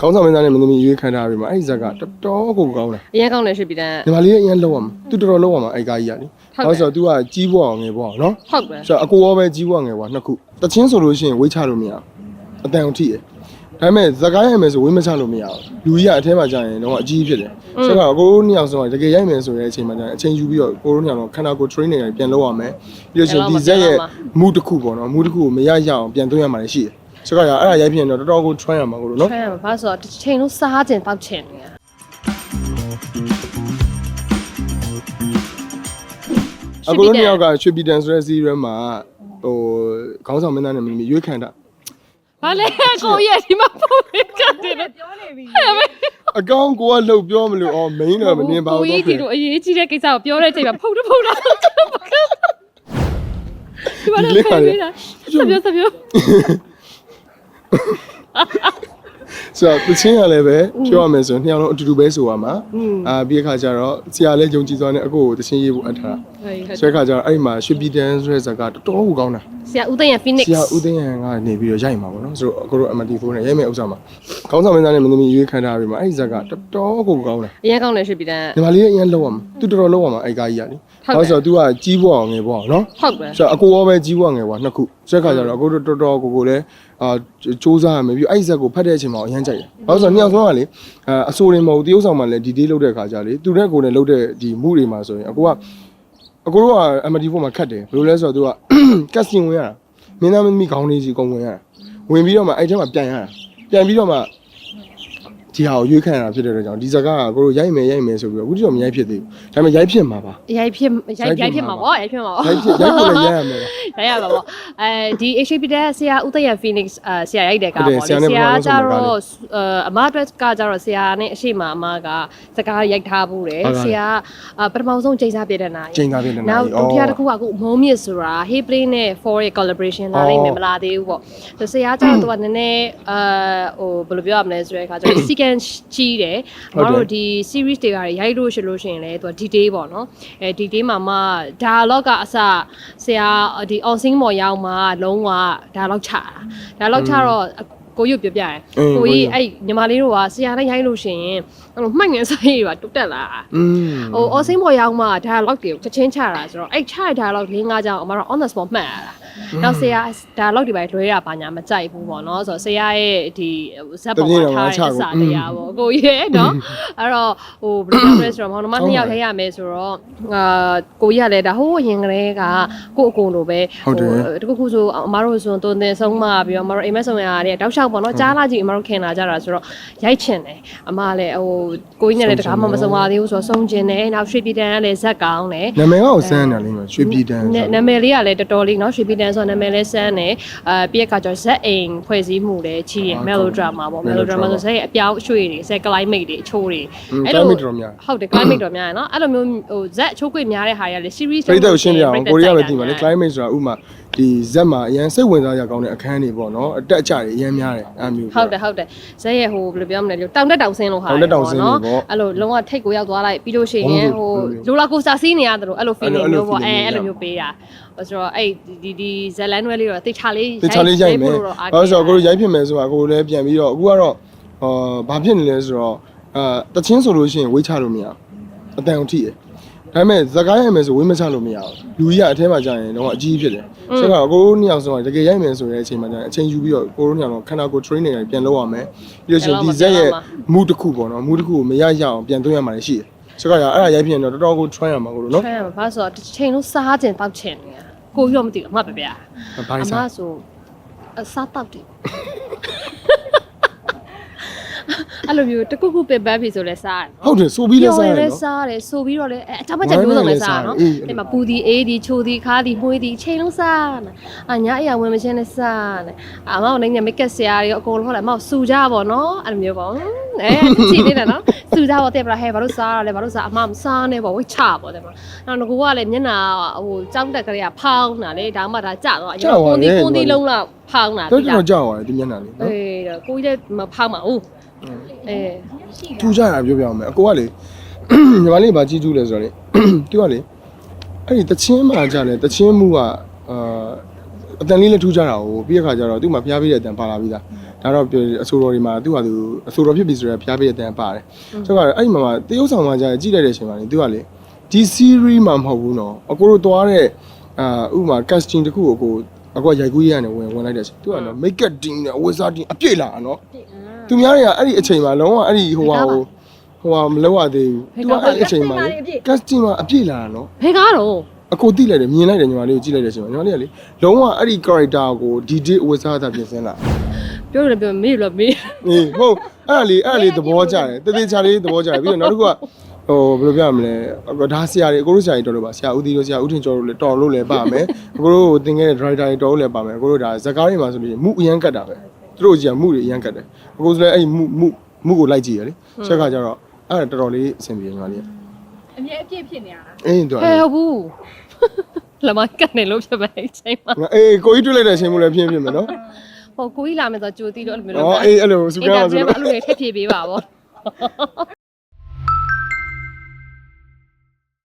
ခေါင်းဆောင်မင်းသားနဲ့မင်းသမီးရွေးခံထားပြီးမှအဲ့ဒီဇက်ကတော်တော်ကိုကောင်းတယ်အရင်ကောင်းတယ်ရွှေပြည်တန်းညီမလေးကအရင်လောက်ရမှာသူတော်တော်လောက်ရမှာအဲ့ကားကြီးကလေဟုတ်တယ်ဆိုတော့ तू ကကြီးပွားအောင်ငယ်ပွားအောင်နော်ဟုတ်တယ်ဆိုတော့အကိုရောပဲကြီးပွားငယ်ပွားနှစ်ခုတချင်းဆိုလို့ရှိရင်ဝေးချလို့မရဘူးအတန်အောင်ထိရဒါပေမဲ့ဇကားရိုက်မယ်ဆိုဝေးမချလို့မရဘူးလူကြီးကအထဲမှာကြာရင်တော့အကြီးဖြစ်တယ်ဆိုတော့အကိုတို့နှစ်ယောက်ဆုံးကတကယ်ရိုက်မယ်ဆိုတဲ့အချိန်မှာကြာရင်အချိန်ယူပြီးတော့ကိုတို့နှစ်ယောက်တော့ခန္ဓာကိုယ် training တွေပြန်လုပ်ရမယ်ပြီးလို့ရှိရင်ဒီဇက်ရဲ့ mood တစ်ခုပေါ့နော် mood တစ်ခုကိုမရရအောင်ပြန်သွင်းရမှာလည်းရှိတယ် ဆိုတော့အဲ့ဒါရိုက်ဖြစ်ရင်တော့တော်တော်ကို try ရမှာကိုတို့နော်ထိုင်ရမှာဘာလို့ဆိုတော့တစ်ချိန်လုံးစားခြင်းတောက်ခြင်းနေရအကိုတို့နှစ်ယောက်ကရွှေပြည်တန်ဆိုတဲ့ series မှာဟိုခေါင်းဆောင်မင်းသားနဲ့မင်းသမီးရွေးခံတာဘာလဲကိုရဲ့ဒီမှာပုံလေးကတယ်လို့ပြောနေပြီအကောင်ကိုကလှုပ်ပြောမလို့အော် main တော့မမြင်ပါဘူးကိုတော့ကြီးဒီလိုအရေးကြီးတဲ့ကိစ္စကိုပြောတဲ့အချိန်မှာဖုတ်တဖုတ်လာဒီမှာလည်းဖယ်ပေးတာဆက်ပြောဆက်ပြော ဆိုတော့တချင်းရလည်းပဲပြောရမယ်ဆိုရင်နှစ်ယောက်လုံးအတူတူပဲဆိုရမှာအာပြီးခါကျတော့ဆရာလည်းယုံကြည်စွာနဲ့အကိုကိုတချင်းရေးဖို့အပ်ထားတာဟုတ်ဟုတ်ဆိုတဲ့ခါကျတော့အဲ့ဒီမှာရွှေပြည်တန်ဆိုတဲ့ဇာတ်ကတော်တော်ကိုကောင်းတာဆရာဦးသိန်းရ Phoenix ဆရာဦးသိန်းရန်ကနေပြီးတော့ရိုက်မှာပေါ့နော်ဆိုတော့အကိုတို့ MT4 နဲ့ရိုက်မဲ့ဥစ္စာမှာခေါင်းဆောင်မင်းသားနဲ့မင်းသမီးရွေးခံထားပြီးမှအဲ့ဒီဇာတ်ကတော်တော်ကိုကောင်းတယ်အရင်ကောင်းတယ်ရွှေပြည်တန်းညီမလေးကအရင်လောက်ရမှာသူတော်တော်လောက်ရမှာအဲ့ကားကြီးကလေဘာလို့ဆိုတော့ तू ကကြီးပွားအောင်ငယ်ပွားအောင်နော်ဟုတ်တယ်ဆိုတော့အကိုရောပဲကြီးပွားငယ်ပွားနှစ်ခု ဆိုတဲ့ခါကျတော့အကိုတို့တော်တော်ကိုကိုလည်းအာစူးစမ်းရမယ်ပြီးအဲ့ဒီဇက်ကိုဖတ်တဲ့အချိန်မှာအရင်ကြိုက်တယ်ဘာလို့ဆိုတော့နှစ်ယောက်ဆုံးကလေအာအဆိုးတွေမဟုတ်တရုပ်ဆောင်မှလည်းဒီဒေးလုပ်တဲ့ခါကျလေသူနဲ့ကိုယ်နဲ့လုပ်တဲ့ဒီမှုတွေမှာဆိုရင်အကိုကအကိုတို့က MT4 မှာခတ်တယ်ဘယ်လိုလဲဆိုတော့ तू က casting ဝင်ရတာမင်းသားမင်းသမီးခေါင်းလေးကြီးအကုန်ဝင်ရတာဝင်ပြီးတော့မှအဲ့ထဲမှာပြန်ရတာပြန်ပြီးတော့မှ ဒီဟာကိုရွေးခံရတာဖြစ်တဲ့အတွက်ကြောင့်ဒီဇက်ကကိုတို့ရိုက်မယ်ရိုက်မယ်ဆိုပြီးတော့အခုတိတော့မရိုက်ဖြစ်သေးဘူးဒါပေမဲ့ရိုက်ဖြစ်မှာပါရိုက်ဖြစ်ရိုက်ရိုက်ဖြစ်မှာပေါ့ရိုက်ဖြစ်မှာပေါ့ရိုက်ဖြစ်ရိုက်ဖို့လည်းရိုက်ရမယ်ပါရရပါပေါ့အဲဒီ HP တဲ့ဆရာဦးသိန်းရ Phoenix အာဆရာရိုက်တဲ့ကားဟုတ်တယ်ပေါ့ဆရာနဲ့လေဆရာပထမဆုံးကြဆုံးတဲ့ကားလေးတော့အာအမအတွက်ကကြတော့ဆရာနဲ့အရှိမအမကစကားရိုက်ထားဘူးတယ်ဟုတ်ကဲ့ဆရာအာပထမဆုံးချိန်စားပြတဲ့နာရီချိန်သားပြတဲ့နာရီနောက်အော်ဒုတိယတစ်ခုကအခုမုံမြစ်ဆိုတာ Hey Play နဲ့ For ရဲ့ collaboration လာနိုင်မယ်မလားသေးဘူးပေါ့ဆိုဆရာကြတော့သူကနည်းနည်းအာဟိုဘယ်လိုပြောရမလဲဆိုတဲ့အခါကျတော့ sequence ကြီးတယ်အဟုတ်တယ်မတို့ဒီ series တွေကရိုက်လို့ရှိလို့ရှိရင်လည်းသူက detail ပေါ့နော်အဲ detail မှာမှ dialogue ကအစဆရာဒီ on scene ပေါ်ရောက်မှလုံးဝ dialogue ချတာ dialogue ချတော့ကိုရုပ်ပြပြတယ်အင်းကိုကိုကြီးကြီးအဲ့ညီမလေးတို့ကဆရာနဲ့ရိုက်လို့ရှိရင်အဲ့လိုမှိုက်ငယ်ဆိုင်တွေကတုတ်တက်လာတာอืมဟိုအော်စင်းပေါ်ရောက်မှ dialogue တွေကိုချက်ချင်းချတာဆိုတော့အဲ့ချတဲ့ dialogue လေးငါးကြောင်အမတော့ on the spot မှတ်ရတာ နောက်ဆရာဒါလောက်ဒီပိုင်းလွဲရပါညာမကြိုက်ဘူးပေါ့နော်ဆိုတော့ဆရာရဲ့ဒီဇက်ပေါ်မှာထားတဲ့စာတရားပေါ့ကိုရဲ့နော်အဲ့တော့ဟိုဘယ်လိုလဲဆိုတော့မောင်နှမနှစ်ယောက်ခဲရမယ်ဆိုတော့အာကိုကြီးကလည်းဒါဟိုးအရင်ကလေးကကိုအကုန်လိုပဲဟိုတခုခုဆိုအမတို့ဆိုသွန်သင်ဆုံးမပြီးတော့အမတို့အိမ်မက်ဆောင်ရတဲ့တောက်လျှောက်ပေါ့နော်ကြားလာကြည့်အမတို့ခင်လာကြတာဆိုတော့ရိုက်ချင်တယ်အမလည်းဟိုကိုကြီးနဲ့လည်းတကားမှမဆုံးပါသေးဘူးဆိုတော့ဆုံးချင်တယ်နောက်ရွှေပြည်တန်ကလည်းဇက်ကောင်းတယ်နာမည်ကကိုစမ်းတယ်လေးမှာရွှေပြည်တန်နာမည်လေးကလည်းတော်တော်လေးနော်ရွှေပြည်တန်န်ဆိုနာမည်လဲစမ်းတယ်အာပြည့်ရက်ကကျတော့ဇက်အိမ်ဖွဲ့စည်းမှုလဲချီးရင် melodrama ပေါ့ melodrama ဆိုဇက်ရဲ့အပြောင်းအရွှေ့တွေဇက် climate တွေအချိုးတွေအဲ့လိုဟုတ်တယ် climate တော်များရယ်နော်အဲ့လိုမျိုးဟိုဇက်အချိုးကွေ့များတဲ့ဟာတွေကလဲ series တွေပြည့်တော့ရှင်းပြအောင်ကိုရီးယားပဲကြည့်ပါလေ climate ဆိုတာဥမာ ဒီဇက်မှာအရင်စိတ်ဝင်စားရကောင်းတဲ့အခန်းတွေပေါ့နော်အတက်အကျတွေအရင်များတယ်အဲ့မျိုးဟုတ်တယ်ဟုတ်တယ်ဇက်ရဲ့ဟိုဘယ်လိုပြောမလဲလို့တောင်တက်တောင်ဆင်းလို့ဟာတောင်တက်တောင်ဆင်းလို့ပေါ့အဲ့လိုလုံးဝထိတ်ကိုရောက်သွားလိုက်ပြီးလို့ရှိရင်ဟုဟိုတ်တယ်လိုလာကိုစတာစီးနေရတယ်လို့အဲ့လို feeling အဲ့လိုမျိုးပေါ့အဲ feeling အဲ့လိုမျိုးမျိုးပေးတာဆိုတော့အဲ့ဒီဒီဇက်လန်ဝဲလေးတော့တိတ်ချလေးတခြားလေးရိုက်မယ်ဖို့တော့အားဘာလို့ဆိုတော့ကိုတို့ရိုက်ဖြစ်မယ်ဆိုတာကိုလည်းပြန်ပြီးတော့အခုကတော့အာဘာဖြစ်နေလဲဆိုတော့အာတချင်းဆိုလို့ရှိရင်ဝေးချလို့မရဘူးအတန်အောင်ထိရ ဒါပေမဲ့ဇကားရိုက်မယ်ဆိုဝေးမချလို့မရဘူးလူကြီးကအထဲမှာကြာရင်တော့အကြီးဖြစ်တယ်ဆိုတော့ကိုတို့နှစ်ယောက်ဆုံးကတကယ်ရိုက်မယ်ဆိုတဲ့အချိန်မှာကြာရင်အချိန်ယူပြီးတော့ကိုတို့နှစ်ယောက်တော့ခန္ဓာကိုယ် training တွေပြန်လုပ်ရမယ်ပြီးလို့ရှိရင်ဒီဇက်ရဲ့ mood တစ်ခုပေါ့နော် mood တစ်ခုကိုမရရအောင်ပြန်သွင်းရမှာရှိတယ်ဆိုတော့အဲ့ဒါရိုက်ဖြစ်ရင်တော့တော်တော်ကို try ရမှာကိုတို့နော်ဆွဲရမှာဘာလို့ဆိုတော့တစ်ချိန်လုံးစားခြင်းတောက်ခြင်းနေရကိုကြီးတော့မသိဘူးအမှတ်ပဲဗျာဘာအလဲမစားဆိုအစားတောက်တယ် အဲ့လိုမျိုးတခုခုပင်ပန်းပြီဆိုလဲစားတယ်ဟုတ်တယ်ဆိုပြီးလဲစားရလဲနော်စားတယ်ဆိုပြီးတော့လဲအဲအချမ်းမချက်မျိုးစုံလဲစားနော်အေးအဲ့မှာပူဒီအေးဒီချိုဒီခါဒီမွေးဒီချိန်လုံးစားနေအညာအရာဝင်မချင်းလဲစားနေအမောင်နေမိတ်ကက်ဆရာတွေအကုန်လုံးဟောလဲမောင်စူကြပါနော်အဲ့လိုမျိုးပေါ့အဲကြည့်နေတာနော်စူကြပါတဲ့ပြဟဲဘာလို့စားရလဲဘာလို့စားအမမစားနေပေါ့ဝိတ်ချပေါ့တဲ့မနောက်ငကူကလည်းမျက်နှာဟိုကြောင်းတက်ကလေးကဖောင်းတာလေဒါမှဒါကြတော့အရင်ကွန်ဒီကွန်ဒီလုံးလောက်ဖောင်းတာတော့ကျွန်တော်ကြောက်ရတယ်ဒီမျက်နှာလေးနော်အေးတော့ကိုကြီးလည်းမဖောင်းပါဘူး အေးထူကြတာပြောပြအောင်မယ်အကိုကလေညီမလေးဗာကြီးထူးလဲဆိုတော့လေသူကလေအဲ့ဒီတချင်းမှကြာလေတချင်းမှုကအာအတန်လေးလည်းထူးကြတာကိုပြီးရခါကျတော့သူ့မှာဖျားပေးတဲ့အတန်ပါလာပြီးသားဒါတော့အဆိုတော်တွေမှာသူ့ဟာသူအဆိုတော်ဖြစ်ပြီဆိုတော့ဖျားပေးတဲ့အတန်ပါတယ်ဆိုတော့အဲ့ဒီမှာတရုပ်ဆောင်မှာကြာကြည့်လိုက်တဲ့အချိန်မှာလေသူကလေဒီ series မှာမဟုတ်ဘူးနော်အကိုတို့သွားတဲ့အာဥပမာ casting တခုကိုကိုအကွာရိုက်ကူးရရနေဝင်ဝင်လိုက်တဲ့အချိန်သူကနော် make up team နဲ့ wizard team အပြည့်လာနော် သူများတွေကအဲ့ဒီအချိန်မှာလုံးဝအဲ့ဒီဟိုဟာကိုဟိုဟာမလောက်ရသေးဘူးသူကအဲ့ဒီအချိန်မှာလေ casting မှာအပြည့်လာတာနော်ဘယ်ကားတော့အကိုတိလိုက်တယ်မြင်လိုက်တယ်ညီမလေးကိုကြည့်လိုက်တဲ့အချိန်မှာညီမလေးကလေလုံးဝအဲ့ဒီ character ကိုဒီဒီဝစ်စားတာပြင်ဆင်လာပြောရတယ်ပြောမေးလို့မေးအေးဟုတ်အဲ့ဒါလေးအဲ့ဒါလေးသဘောကျတယ်တသေးချာလေးသဘောကျတယ်ပြီးတော့နောက်တစ်ခုကဟိုဘယ်လိုပြောရမလဲအကိုဒါဆရာတွေအကိုတို့ဆရာတွေတော်လို့ပါဆရာဦးသီးတို့ဆရာဦးထင်ကျော်တို့လည်းတော်လို့လည်းပါမယ်အကိုတို့သင်ခဲ့တဲ့ driver တွေတော်လို့လည်းပါမယ်အကိုတို့ဒါဇကားတွေမှာဆိုလို့ရှိရင်မှုအရန်ကတ်တာပဲ သူတို့ကြီးကမှုတွေအရန်ကတ်တယ်အကိုဆိုလည်းအဲ့ဒီမှုမှုမှုကိုလိုက်ကြည့်ရလေချက်ခါကျတော့အဲ့ဒါတော်တော်လေးအဆင်ပြေညီမလေးအမြဲအပြည့်ဖြစ်နေရတာအင်းတော်ဟဲ့ဘူးလမကနေလို့ဖြစ်ပဲအချိန်မှာအေးကိုကြီးတွေ့လိုက်တဲ့အချိန်မှလည်းဖြစ်ဖြစ်မယ်နော်ဟိုကိုကြီးလာမယ်ဆိုတော့ကြိုတီးလို့အဲ့လိုမျိုးလုပ်တာ။အော်အေးအဲ့လိုစူကန်းဆိုတော့အဲ့လိုတွေထည့်ပြေးပေးပါဗော။